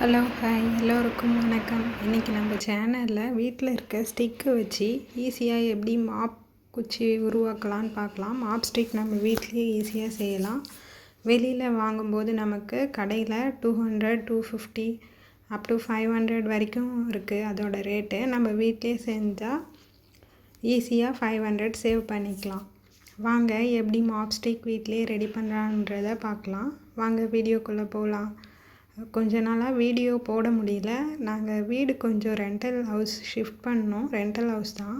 Hello hi. எல்லோருக்கும் வணக்கம். இன்றைக்கி நம்ம சேனலில் வீட்டில் இருக்க ஸ்டிக்கை வச்சு ஈஸியாக எப்படி மாப் குச்சி உருவாக்கலான்னு பார்க்கலாம் மாப் ஸ்டிக் நம்ம வீட்லேயே ஈஸியாக செய்யலாம். வெளியில் வாங்கும்போது நமக்கு கடையில் two hundred two fifty up to five hundred வரைக்கும் இருக்குது அதோட ரேட்டு. நம்ம வீட்லேயே செஞ்சால் ஈஸியாக ஃபைவ் ஹண்ட்ரட் சேவ் பண்ணிக்கலாம். வாங்க எப்படி மாப் ஸ்டிக் வீட்லேயே ரெடி பண்ணுறான்றதை பார்க்கலாம் வாங்க வீடியோக்குள்ளே போகலாம் கொஞ்ச நாளாக வீடியோ போட முடியல. நாங்கள் வீடு கொஞ்சம் ரெண்டல் ஹவுஸ் ஷிஃப்ட் பண்ணோம். ரெண்டல் ஹவுஸ் தான்.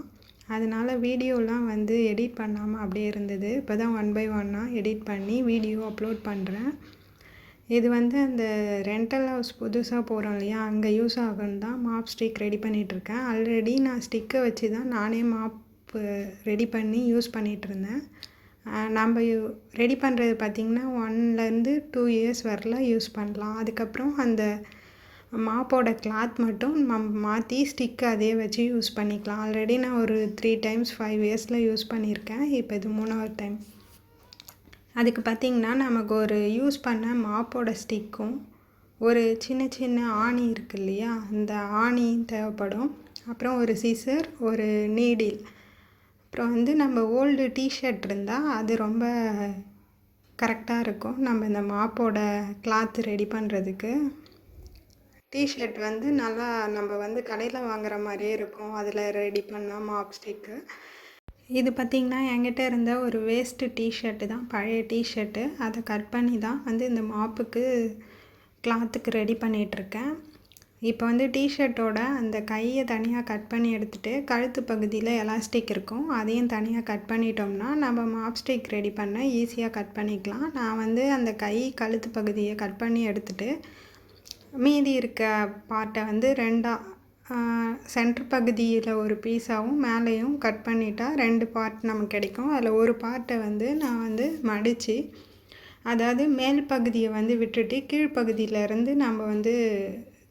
அதனால் வீடியோலாம் வந்து எடிட் பண்ணாமல் அப்படியே இருந்தது. இப்போ தான் ஒன் பை ஒன்னாக எடிட் பண்ணி வீடியோ அப்லோட் பண்ணுறேன் இது வந்து அந்த ரெண்டல் ஹவுஸ் புதுசாக போகிறோம் இல்லையா? அங்கே யூஸ் ஆகுன்னு தான் மாப் ஸ்டிக் ரெடி பண்ணிகிட்ருக்கேன் ஆல்ரெடி நான் ஸ்டிக்கை வச்சு தான் நானே மாப் ரெடி பண்ணி யூஸ் பண்ணிகிட்ருந்தேன் நம்ம ரெடி பண்ணுறது பார்த்திங்கன்னா ஒன்லேருந்து டூ இயர்ஸ் வரல யூஸ் பண்ணலாம். அதுக்கப்புறம் அந்த மாப்போட கிளாத் மட்டும் நம்ம மாற்றி ஸ்டிக் அதே வச்சு யூஸ் பண்ணிக்கலாம். ஆல்ரெடி நான் ஒரு த்ரீ டைம்ஸ் ஃபைவ் இயர்ஸில் யூஸ் பண்ணியிருக்கேன். இப்போ இது மூணாவது டைம் அதுக்கு பார்த்திங்கன்னா நமக்கு ஒரு யூஸ் பண்ண மாப்போட ஸ்டிக்கும் ஒரு சின்ன சின்ன ஆணி இருக்கு இல்லையா? அந்த ஆணி தேவைப்படும். அப்புறம் ஒரு சிசர் ஒரு நீடில் அப்புறம் வந்து நம்ம ஓல்டு டிஷர்ட் இருந்தால் அது ரொம்ப கரெக்டாக இருக்கும். நம்ம இந்த மாப்போட கிளாத் ரெடி பண்ணுறதுக்கு டிஷர்ட் வந்து நல்லா நம்ம வந்து கடையில் வாங்குற மாதிரியே இருக்கும். அதில் ரெடி பண்ணால் மாப் ஸ்டிக்கு இது பார்த்திங்கன்னா என்கிட்ட இருந்த ஒரு வேஸ்ட்டு டிஷர்ட்டு தான். பழைய டிஷர்ட்டு அதை கட் பண்ணி தான் வந்து இந்த மாப்புக்கு கிளாத்துக்கு ரெடி பண்ணிகிட்ருக்கேன் இப்போ வந்து டிஷர்ட்டோட அந்த கையை தனியாக கட் பண்ணி எடுத்துகிட்டு கழுத்து பகுதியில் எலாஸ்டிக் இருக்கும். அதையும் தனியாக கட் பண்ணிட்டோம்னா நம்ம மாப்ஸ்டிக் ரெடி பண்ண ஈஸியாக கட் பண்ணிக்கலாம். நான் வந்து அந்த கை கழுத்து பகுதியை கட் பண்ணி எடுத்துகிட்டு மீதி இருக்க பார்ட்டை வந்து ரெண்டாக சென்டர் பகுதியில் ஒரு பீஸாகவும் மேலேயும் கட் பண்ணிட்டா ரெண்டு பார்ட் நமக்கு கிடைக்கும். அதில் ஒரு பார்ட்டை வந்து நான் வந்து மடித்து அதாவது மேல் பகுதியை வந்து விட்டுட்டு கீழ்ப்பகுதியிலேருந்து நம்ம வந்து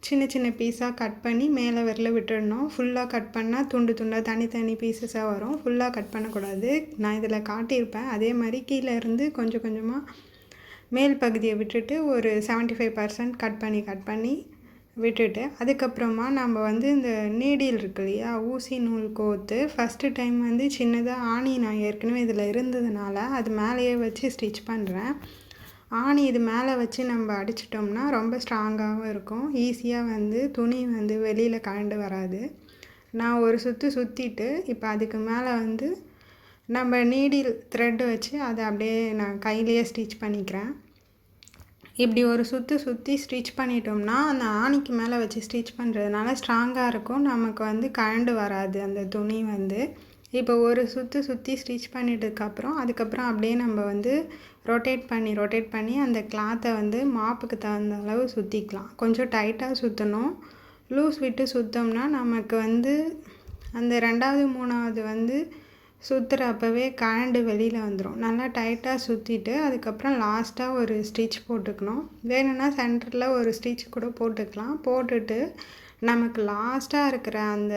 சின்ன சின்ன பீஸாக கட் பண்ணி மேலே விரல விட்டுடணும் ஃபுல்லாக கட் பண்ணால் துண்டு துண்டாக தனித்தனி பீசஸாக வரும். ஃபுல்லாக கட் பண்ணக்கூடாது. நான் இதில் காட்டியிருப்பேன். அதே மாதிரி கீழே இருந்து கொஞ்சம் கொஞ்சமாக மேல் பகுதியை விட்டுட்டு ஒரு செவன்ட்டி ஃபைவ் பர்சன்ட் கட் பண்ணி கட் பண்ணி விட்டுட்டு அதுக்கப்புறமா நம்ம வந்து இந்த நீடில் இருக்கு இல்லையா? ஊசி நூல் கோத்து ஃபஸ்ட்டு டைம் வந்து சின்னதாக ஆணி நான் ஏற்கனவே இதில் இருந்ததுனால அது மேலேயே வச்சு ஸ்டிச் பண்ணுறேன் ஆணி இது மேலே வச்சு நம்ம அடிச்சிட்டோம்னா ரொம்ப ஸ்ட்ராங்காகவும் இருக்கும். ஈஸியாக வந்து துணி வந்து வெளியில் கழண்டு வராது. நான் ஒரு சுற்று சுற்றிட்டு இப்போ அதுக்கு மேலே வந்து நம்ம நீடில் த்ரெட்டு வச்சு அதை அப்படியே நான் கையிலேயே ஸ்டிச் பண்ணிக்கிறேன். இப்படி ஒரு சுற்று சுற்றி ஸ்டிச் பண்ணிட்டோம்னா அந்த ஆணிக்கு மேலே வச்சு ஸ்டிச் பண்ணுறதுனால ஸ்ட்ராங்காக இருக்கும். நமக்கு வந்து கழண்டு வராது அந்த துணி வந்து. இப்போ ஒரு சுற்று சுற்றி ஸ்டிச் பண்ணிட்டதுக்கப்புறம் அதுக்கப்புறம் அப்படியே நம்ம வந்து ரொட்டேட் பண்ணி ரொட்டேட் பண்ணி அந்த கிளாத்தை வந்து மாப்புக்கு தகுந்த அளவு சுற்றிக்கலாம் கொஞ்சம் டைட்டாக சுற்றணும் லூஸ் விட்டு சுற்றோம்னா நமக்கு வந்து அந்த ரெண்டாவது மூணாவது வந்து சுற்றுறப்பவே கழண்டு வெளியில் வந்துடும் நல்லா டைட்டாக சுற்றிட்டு அதுக்கப்புறம் லாஸ்ட்டாக ஒரு ஸ்டிச் போட்டுக்கணும். வேணும்னா சென்டரில் ஒரு ஸ்டிச் கூட போட்டுக்கலாம். போட்டுட்டு நமக்கு லாஸ்ட்டாக இருக்கிற அந்த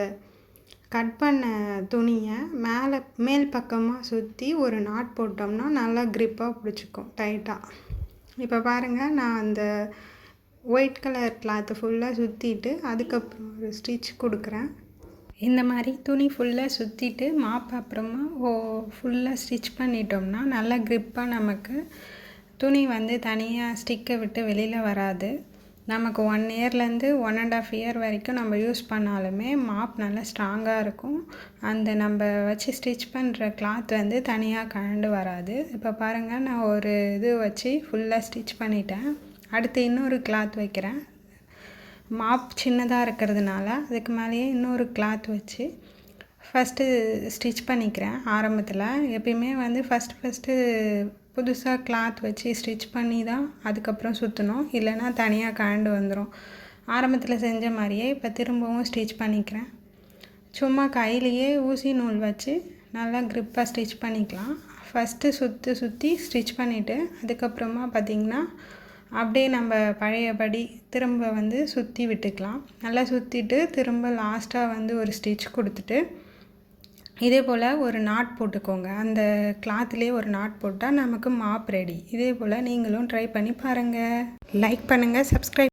கட் பண்ண துணியை மேலே மேல் பக்கமாக சுற்றி ஒரு நாட் போட்டோம்னா நல்லா க்ரிப்பாக பிடிச்சிக்கும் டைட்டாக இப்போ பாருங்கள் நான் அந்த ஒயிட் கலர் கிளாத்தை ஃபுல்லாக சுற்றிட்டு அதுக்கப்புறம் ஒரு ஸ்டிச் கொடுக்குறேன். இந்த மாதிரி துணி ஃபுல்லாக சுற்றிட்டு மாப் அப்புறமா ஓ ஃபுல்லாக ஸ்டிச் பண்ணிட்டோம்னா நல்லா க்ரிப்பாக நமக்கு துணி வந்து தனியாக ஸ்டிக்கை விட்டு வெளியில் வராது. நமக்கு ஒன் இயர்லேருந்து ஒன் அண்ட் ஆஃப் இயர் வரைக்கும் நம்ம யூஸ் பண்ணாலுமே மாப் நல்லா ஸ்ட்ராங்காக இருக்கும். அந்த நம்ம வச்சு ஸ்டிச் பண்ணுற கிளாத் வந்து தனியாக கழண்டு வராது. இப்போ பாருங்கள் நான் ஒரு இது வச்சு ஃபுல்லாக ஸ்டிச் பண்ணிட்டேன். அடுத்து இன்னொரு கிளாத் வைக்கிறேன். மாப் சின்னதாக இருக்கிறதுனால அதுக்கு மேலேயே இன்னொரு கிளாத் வச்சு ஃபஸ்ட்டு ஸ்டிச் பண்ணிக்கிறேன் ஆரம்பத்தில். எப்பயுமே வந்து ஃபஸ்ட்டு ஃபஸ்ட்டு புதுசாக கிளாத் வச்சு ஸ்டிச் பண்ணி தான் அதுக்கப்புறம் சுற்றணும் இல்லைன்னா தனியாக கழண்டு வந்துடும் ஆரம்பத்தில் செஞ்ச மாதிரியே இப்போ திரும்பவும் ஸ்டிச் பண்ணிக்கிறேன். சும்மா கையிலையே ஊசி நூல் வச்சு நல்லா க்ரிப்பாக ஸ்டிச் பண்ணிக்கலாம். ஃபஸ்ட்டு சுற்றி சுற்றி ஸ்டிச் பண்ணிவிட்டு அதுக்கப்புறமா பார்த்திங்கன்னா அப்படியே நம்ம பழையபடி திரும்ப வந்து சுற்றி விட்டுக்கலாம். நல்லா சுற்றிட்டு திரும்ப லாஸ்ட்டாக வந்து ஒரு ஸ்டிச் கொடுத்துட்டு இதே போல் ஒரு நாட் போட்டுக்கோங்க. அந்த கிளாத்லேயே ஒரு நாட் போட்டால் நமக்கு மாப் ரெடி இதே போல் நீங்களும் ட்ரை பண்ணி பாருங்கள் லைக் பண்ணுங்கள் சப்ஸ்கிரைப்